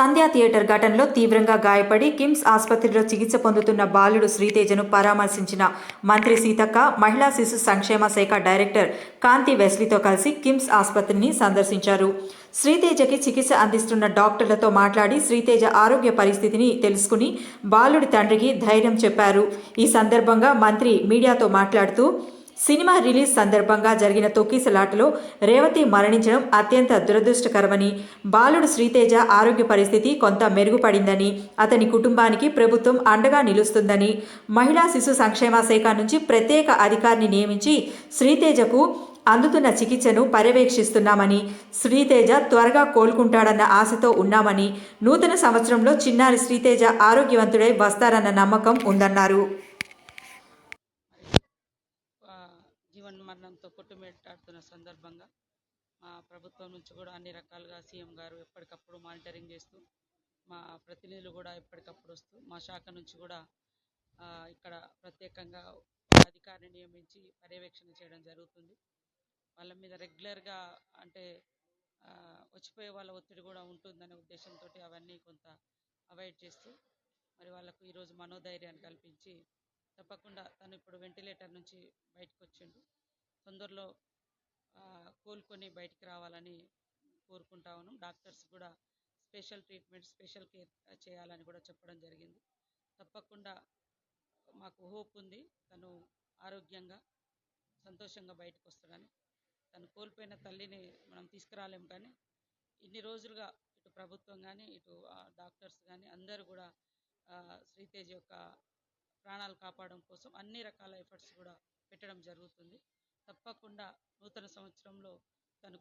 సంధ్యా theatre ఘటనలో తీవ్రంగా గాయపడి కిమ్స్ ఆసుపత్రిలో చికిత్స పొందుతున్న బాలుడు శ్రీతేజను పరామర్శించిన మంత్రి సీతక్క మహిళా శిశు సంక్షేమ శాఖ డైరెక్టర్ కాంతి వెస్లీతో కలిసి కిమ్స్ ఆసుపత్రిని సందర్శించారు. శ్రీతేజకి చికిత్స అందిస్తున్న డాక్టర్లతో మాట్లాడి శ్రీతేజ ఆరోగ్య పరిస్థితిని తెలుసుకుని బాలుడి తండ్రికి ధైర్యం చెప్పారు. ఈ సందర్భంగా మంత్రి మీడియాతో మాట్లాడుతూ సినిమా రిలీజ్ సందర్భంగా జరిగిన తొక్కిసలాటలో రేవతి మరణించడం అత్యంత దురదృష్టకరమని బాలుడు శ్రీతేజ ఆరోగ్య పరిస్థితి కొంత మెరుగుపడిందని అతని కుటుంబానికి ప్రభుత్వం అండగా నిలుస్తుందని మహిళా శిశు సంక్షేమ శాఖ నుంచి ప్రత్యేక అధికారిని నియమించి శ్రీతేజకు అందుతున్న చికిత్సను పర్యవేక్షిస్తున్నామని శ్రీతేజ త్వరగా కోలుకుంటాడన్న ఆశతో ఉన్నామని నూతన సంవత్సరంలో చిన్నారి శ్రీతేజ ఆరోగ్యవంతుడై వస్తారన్న నమ్మకం ఉందన్నారు. జీవన్ మరణంతో కొట్టుమిట్టాడుతున్న సందర్భంగా మా ప్రభుత్వం నుంచి కూడా అన్ని రకాలుగా సీఎం గారు ఎప్పటికప్పుడు మానిటరింగ్ చేస్తూ మా ప్రతినిధులు కూడా ఎప్పటికప్పుడు వస్తూ మా శాఖ నుంచి కూడా ఇక్కడ ప్రత్యేకంగా అధికారిని నియమించి పర్యవేక్షణ చేయడం జరుగుతుంది. వాళ్ళ మీద రెగ్యులర్గా అంటే వచ్చిపోయే వాళ్ళ ఒత్తిడి కూడా ఉంటుందనే ఉద్దేశంతో అవన్నీ కొంత అవాయిడ్ చేస్తూ మరి వాళ్ళకు ఈరోజు మనోధైర్యాన్ని కల్పించి తప్పకుండా తను ఇప్పుడు వెంటిలేటర్ నుంచి బయటకు వచ్చిండు తొందరలో కోలుకొని బయటికి రావాలని కోరుకుంటా ఉన్నాం. డాక్టర్స్ కూడా స్పెషల్ ట్రీట్మెంట్ స్పెషల్ కేర్ చేయాలని కూడా చెప్పడం జరిగింది. తప్పకుండా మాకు హోప్ ఉంది. తను ఆరోగ్యంగా సంతోషంగా బయటకు వస్తాడని తను కోల్పోయిన తల్లిని మనం తీసుకురాలేం కానీ ఇన్ని రోజులుగా ఇటు ప్రభుత్వం కానీ ఇటు డాక్టర్స్ కానీ అందరూ కూడా శ్రీతేజ్ యొక్క ప్రాణాలు కాపాడడం కోసం అన్ని రకాల ఎఫర్ట్స్ కూడా పెట్టడం జరుగుతుంది. తప్పకుండా నూతన సంవత్సరంలో తను